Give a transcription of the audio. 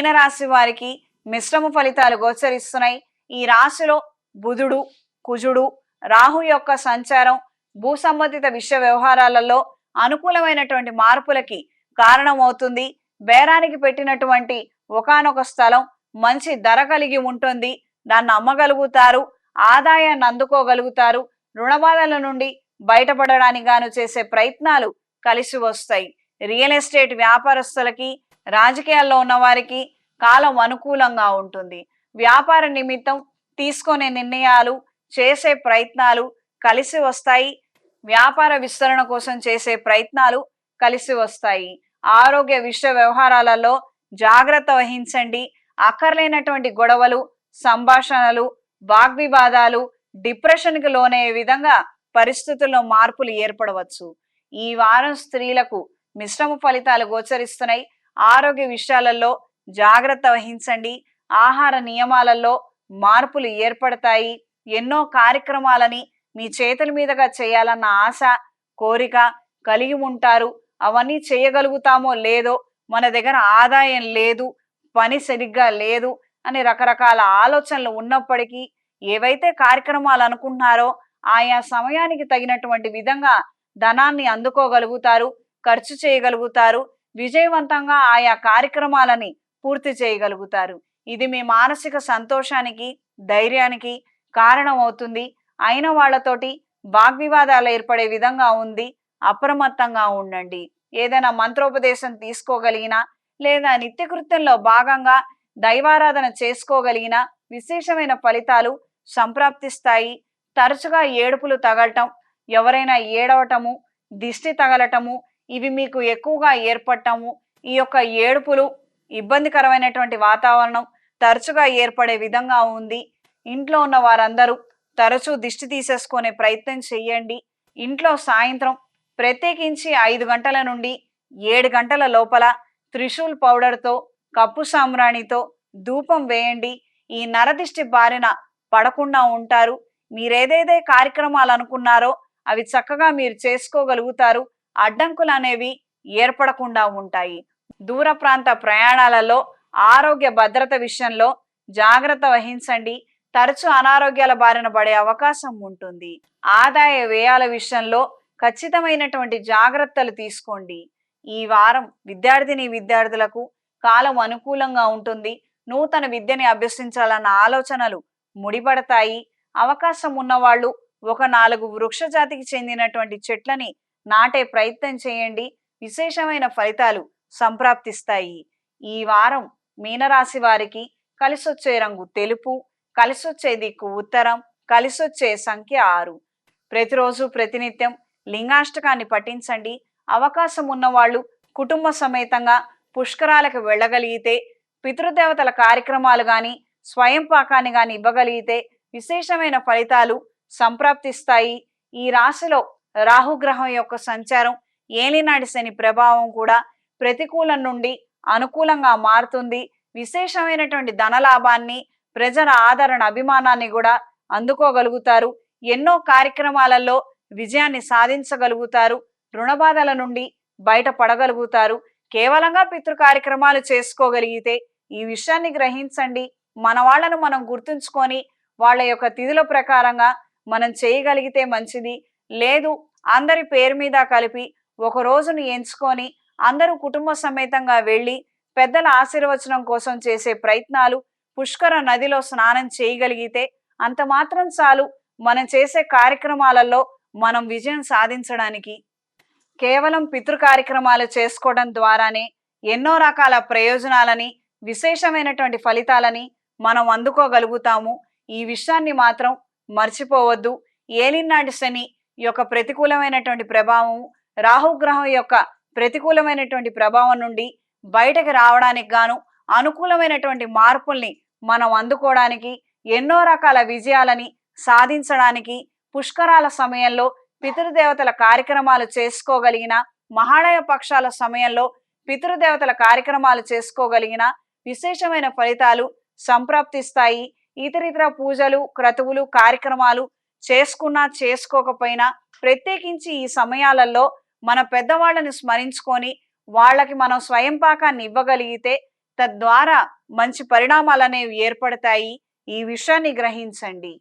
మీనరాశి వారికి మిశ్రమ ఫలితాలు గోచరిస్తున్నాయి. ఈ రాశిలో బుధుడు కుజుడు రాహు యొక్క సంచారం భూ సంబంధిత విషయ వ్యవహారాలలో అనుకూలమైనటువంటి మార్పులకి కారణమవుతుంది. బేరానికి పెట్టినటువంటి ఒకానొక స్థలం మంచి ధర కలిగి ఉంటుంది. దాన్ని అమ్మగలుగుతారు ఆదాయాన్ని అందుకోగలుగుతారు రుణబాధల నుండి బయటపడడానికి గాను చేసే ప్రయత్నాలు కలిసి వస్తాయి. రియల్ ఎస్టేట్ వ్యాపారస్తులకి రాజకీయాల్లో ఉన్న వారికి కాలం అనుకూలంగా ఉంటుంది. వ్యాపార నిమిత్తం తీసుకునే నిర్ణయాలు చేసే ప్రయత్నాలు కలిసి వస్తాయి. వ్యాపార విస్తరణ కోసం చేసే ప్రయత్నాలు కలిసి వస్తాయి. ఆరోగ్య విషయ వ్యవహారాలలో జాగ్రత్త వహించండి. అక్కర్లేనటువంటి గొడవలు సంభాషణలు వాగ్వివాదాలు డిప్రెషన్కి లోనయ్యే విధంగా పరిస్థితుల్లో మార్పులు ఏర్పడవచ్చు. ఈ వారం స్త్రీలకు మిశ్రమ ఫలితాలు గోచరిస్తున్నాయి. ఆరోగ్య విషయాలలో జాగ్రత్త వహించండి. ఆహార నియమాలలో మార్పులు ఏర్పడతాయి. ఎన్నో కార్యక్రమాలని మీ చేతుల మీదుగా చేయాలన్న ఆశ కోరిక కలిగి ఉంటారు. అవన్నీ చేయగలుగుతామో లేదో మన దగ్గర ఆదాయం లేదు పని సరిగ్గా లేదు అని రకరకాల ఆలోచనలు ఉన్నప్పటికీ ఏవైతే కార్యక్రమాలు అనుకుంటున్నారో ఆయా సమయానికి తగినటువంటి విధంగా ధనాన్ని అందుకోగలుగుతారు ఖర్చు చేయగలుగుతారు. విజయవంతంగా ఆయా కార్యక్రమాలని పూర్తి చేయగలుగుతారు. ఇది మీ మానసిక సంతోషానికి ధైర్యానికి కారణమవుతుంది. అయిన వాళ్ళతోటి వాగ్వివాదాలు ఏర్పడే విధంగా ఉంది అప్రమత్తంగా ఉండండి. ఏదైనా మంత్రోపదేశం తీసుకోగలిగినా లేదా నిత్యకృత్యంలో భాగంగా దైవారాధన చేసుకోగలిగిన విశేషమైన ఫలితాలు సంప్రాప్తిస్తాయి. తరచుగా ఏడుపులు తగలటం ఎవరైనా ఏడవటము దిష్టి తగలటము ఇవి మీకు ఎక్కువగా ఏర్పడటము ఈ యొక్క ఏడుపులు ఇబ్బందికరమైనటువంటి వాతావరణం తరచుగా ఏర్పడే విధంగా ఉంది. ఇంట్లో ఉన్న వారందరూ తరచూ దిష్టి తీసేసుకునే ప్రయత్నం చేయండి ఇంట్లో సాయంత్రం ప్రత్యేకించి ఐదు గంటల నుండి ఏడు గంటల లోపల త్రిశూల్ పౌడర్తో కప్పు సామ్రాణితో ధూపం వేయండి. ఈ నరదిష్టి బారిన పడకుండా ఉంటారు. మీరేదైతే కార్యక్రమాలు అనుకున్నారో అవి చక్కగా మీరు చేసుకోగలుగుతారు. అడ్డంకులు అనేవి ఏర్పడకుండా ఉంటాయి. దూర ప్రాంత ప్రయాణాలలో ఆరోగ్య భద్రత విషయంలో జాగ్రత్త వహించండి. తరచు అనారోగ్యాల బారిన పడే అవకాశం ఉంటుంది. ఆదాయ వ్యయాల విషయంలో ఖచ్చితమైనటువంటి జాగ్రత్తలు తీసుకోండి. ఈ వారం విద్యార్థిని విద్యార్థులకు కాలం అనుకూలంగా ఉంటుంది. నూతన విద్యని అభ్యసించాలన్న ఆలోచనలు ముడిపడతాయి. అవకాశం ఉన్నవాళ్ళు ఒక నాలుగు వృక్ష జాతికి చెందినటువంటి చెట్లని నాటే ప్రయత్నం చేయండి. విశేషమైన ఫలితాలు సంప్రాప్తిస్తాయి. ఈ వారం మీనరాశి వారికి కలిసొచ్చే రంగు తెలుపు కలిసొచ్చే దిక్కు ఉత్తరం కలిసొచ్చే సంఖ్య ఆరు. ప్రతిరోజు ప్రతినిత్యం లింగాష్టకాన్ని పఠించండి. అవకాశం ఉన్నవాళ్ళు కుటుంబ సమేతంగా పుష్కరాలకు వెళ్ళగలిగితే పితృదేవతల కార్యక్రమాలు కానీ స్వయం పాకాన్ని కానీ ఇవ్వగలిగితే విశేషమైన ఫలితాలు సంప్రాప్తిస్తాయి. ఈ రాశిలో రాహుగ్రహం యొక్క సంచారం ఏలినాటి శని ప్రభావం కూడా ప్రతికూలం నుండి అనుకూలంగా మారుతుంది. విశేషమైనటువంటి ధనలాభాన్ని ప్రజల ఆదరణ అభిమానాన్ని కూడా అందుకోగలుగుతారు. ఎన్నో కార్యక్రమాలలో విజయాన్ని సాధించగలుగుతారు. రుణబాధల నుండి బయటపడగలుగుతారు. కేవలంగా పితృ కార్యక్రమాలు చేసుకోగలిగితే ఈ విషయాన్ని గ్రహించండి. మన వాళ్ళను మనం గుర్తుంచుకొని వాళ్ళ యొక్క తిథుల ప్రకారంగా మనం చేయగలిగితే మంచిది. లేదు. అందరి పేరు మీద కలిపి ఒక రోజును ఎంచుకొని అందరూ కుటుంబ సమేతంగా వెళ్ళి పెద్దల ఆశీర్వచనం కోసం చేసే ప్రయత్నాలు పుష్కర నదిలో స్నానం చేయగలిగితే అంత మాత్రం చాలు. మనం చేసే కార్యక్రమాలలో మనం విజయం సాధించడానికి కేవలం పితృ కార్యక్రమాలు చేసుకోవడం ద్వారానే ఎన్నో రకాల ప్రయోజనాలని విశేషమైనటువంటి ఫలితాలని మనం అందుకోగలుగుతాము. ఈ విషయాన్ని మాత్రం మర్చిపోవద్దు. ఏలినాటి శని యొక్క ప్రతికూలమైనటువంటి ప్రభావం రాహుగ్రహం యొక్క ప్రతికూలమైనటువంటి ప్రభావం నుండి బయటకు రావడానికి గాను అనుకూలమైనటువంటి మార్పుల్ని మనం అందుకోవడానికి ఎన్నో రకాల విజయాలని సాధించడానికి పుష్కరాల సమయంలో పితృదేవతల కార్యక్రమాలు చేసుకోగలిగిన మహాళయ పక్షాల సమయంలో పితృదేవతల కార్యక్రమాలు చేసుకోగలిగిన విశేషమైన ఫలితాలు సంప్రాప్తిస్తాయి. ఇతరితర పూజలు క్రతువులు కార్యక్రమాలు చేసుకున్నా చేసుకోకపోయినా ప్రత్యేకించి ఈ సమయాలలో మన పెద్దవాళ్ళని స్మరించుకొని వాళ్ళకి మనం స్వయం పాకాన్ని ఇవ్వగలిగితే తద్వారా మంచి పరిణామాలు అనేవి ఏర్పడతాయి. ఈ విషయాన్ని గ్రహించండి.